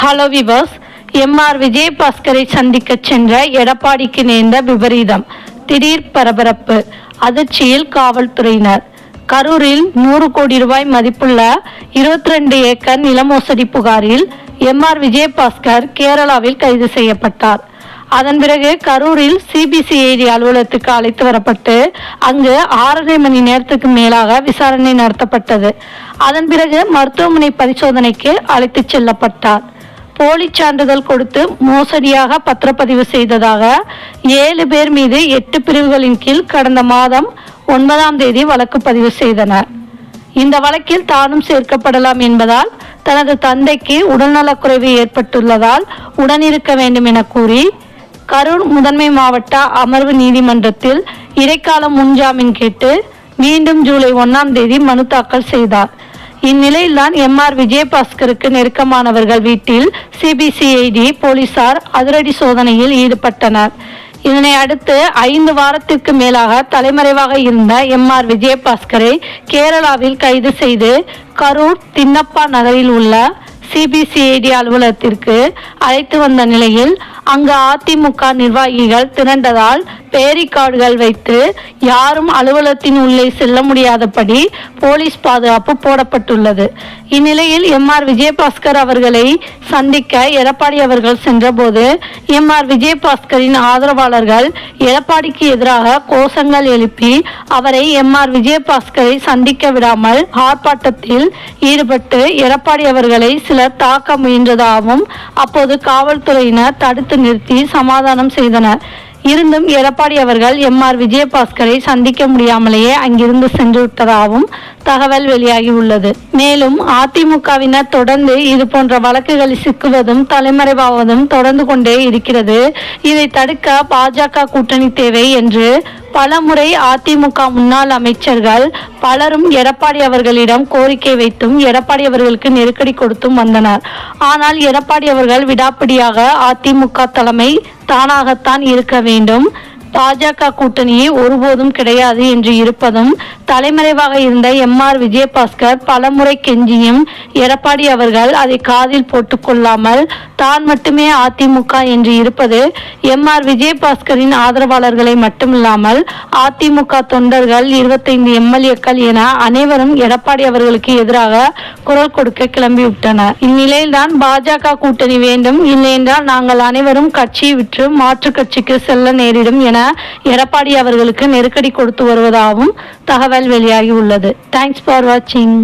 Hello viewers MR விஜயபாஸ்கரை சந்திக்க சென்ற எடப்பாடிக்கு நேர்ந்த விபரீதம். திடீர் பரபரப்பு. அதிர்ச்சியில் காவல்துறையினர். கரூரில் நூறு கோடி ரூபாய் மதிப்புள்ள இருபத்தி ரெண்டு ஏக்கர் நிலமோசடி புகாரில் எம்ஆர் விஜயபாஸ்கர் கேரளாவில் கைது செய்யப்பட்டார். அதன் பிறகு கரூரில் சிபிசிஐடி அலுவலகத்துக்கு அழைத்து வரப்பட்டு அங்கு ஆறரை மணி நேரத்துக்கு மேலாக விசாரணை நடத்தப்பட்டது. அதன் பிறகு மருத்துவமனை பரிசோதனைக்கு அழைத்துச் செல்லப்பட்டார். போலி சான்றிதழ் கொடுத்து மோசடியாக பத்திரப்பதிவு செய்ததாக ஏழு பேர் மீது எட்டு பிரிவுகளின் கீழ் கடந்த மாதம் ஒன்பதாம் தேதி வழக்கு பதிவு செய்தனர். இந்த வழக்கில் தானும் சேர்க்கப்படலாம் என்பதால் தனது தந்தைக்கு உடல்நலக்குறைவு ஏற்பட்டுள்ளதால் உடனிருக்க வேண்டும் என கூறி கரூர் முதன்மை மாவட்ட அமர்வு நீதிமன்றத்தில் இடைக்கால முன்ஜாமீன் கேட்டு மீண்டும் ஜூலை ஒன்றாம் தேதி மனு தாக்கல் செய்தார். இந்நிலையில்தான் எம் ஆர் விஜயபாஸ்கருக்கு நெருக்கமானவர்கள் வீட்டில் சிபிசிஐடி போலீசார் அதிரடி சோதனையில் ஈடுபட்டனர். இதனை அடுத்து ஐந்து வாரத்திற்கு மேலாக தலைமறைவாக இருந்த எம் ஆர் விஜயபாஸ்கரை கேரளாவில் கைது செய்து கரூர் தின்னப்பா நகரில் உள்ள சிபிசிஐடி அலுவலகத்திற்கு அழைத்து வந்த நிலையில் அங்கு அதிமுக நிர்வாகிகள் திரண்டதால் பேரிகார்டுகள் வைத்து யாரும் அலுவலகத்தின் உள்ளே செல்ல முடியாதபடி போலீஸ் பாதுகாப்பு போடப்பட்டுள்ளது. இந்நிலையில் எம் ஆர் விஜயபாஸ்கர் அவர்களை சந்திக்க எடப்பாடி அவர்கள் சென்றபோது எம் ஆர் விஜயபாஸ்கரின் ஆதரவாளர்கள் எடப்பாடிக்கு எதிராக கோஷங்கள் எழுப்பி அவரை எம் ஆர் விஜயபாஸ்கரை சந்திக்க விடாமல் ஆர்ப்பாட்டத்தில் ஈடுபட்டு எடப்பாடி அவர்களை சிலர் தாக்க முயன்றதாகவும் அப்போது காவல்துறையினர் தடுத்து தடுத்து நிறுத்தி சமாதானம் செய்தனர். இருந்தும் எடப்பாடி அவர்கள் எம் ஆர் விஜயபாஸ்கரை சந்திக்க முடியாமலேயே அங்கிருந்து சென்று விட்டதாகவும் தகவல் வெளியாகி உள்ளது மேலும் அதிமுகவினர் தொடர்ந்து இது போன்ற வழக்குகளில் சிக்குவதும் தலைமறைவாவதும் தொடர்ந்து கொண்டே இருக்கிறது. இதை தடுக்க பாஜக கூட்டணி தேவை என்று பலமுறை அதிமுக முன்னாள் அமைச்சர்கள் பலரும் எடப்பாடி அவர்களிடம் கோரிக்கை வைத்தும் எடப்பாடி அவர்களுக்கு நெருக்கடி கொடுத்தும் வந்தனர். ஆனால் எடப்பாடி அவர்கள் விடாப்பிடியாக அதிமுக தலைமை தானாகத்தான் இருக்க வேண்டும். பாஜக கூட்டணியே ஒருபோதும் கிடையாது என்று இருப்பதும் தலைமறைவாக இருந்த எம் ஆர் விஜயபாஸ்கர் பலமுறை கெஞ்சியும் எடப்பாடி அவர்கள் அதை காதில் போட்டுக்கொள்ளாமல் தான் மட்டுமே அதிமுக என்று இருப்பது எம் ஆர் விஜயபாஸ்கரின் ஆதரவாளர்களை மட்டுமில்லாமல் அதிமுக தொண்டர்கள் இருபத்தைந்து எம்எல்ஏக்கள் என அனைவரும் எடப்பாடி அவர்களுக்கு எதிராக குரல் கொடுக்க கிளம்பிவிட்டனர். இந்நிலையில்தான் பாஜக கூட்டணி வேண்டும். இல்லையென்றால் நாங்கள் அனைவரும் கட்சியை விற்று மாற்று கட்சிக்கு செல்ல நேரிடும் என எடப்பாடி அவர்களுக்கு நெருக்கடி கொடுத்து வருவதாகவும் தகவல் வெளியாகி உள்ளது. தேங்க்ஸ் ஃபார் வாட்சிங்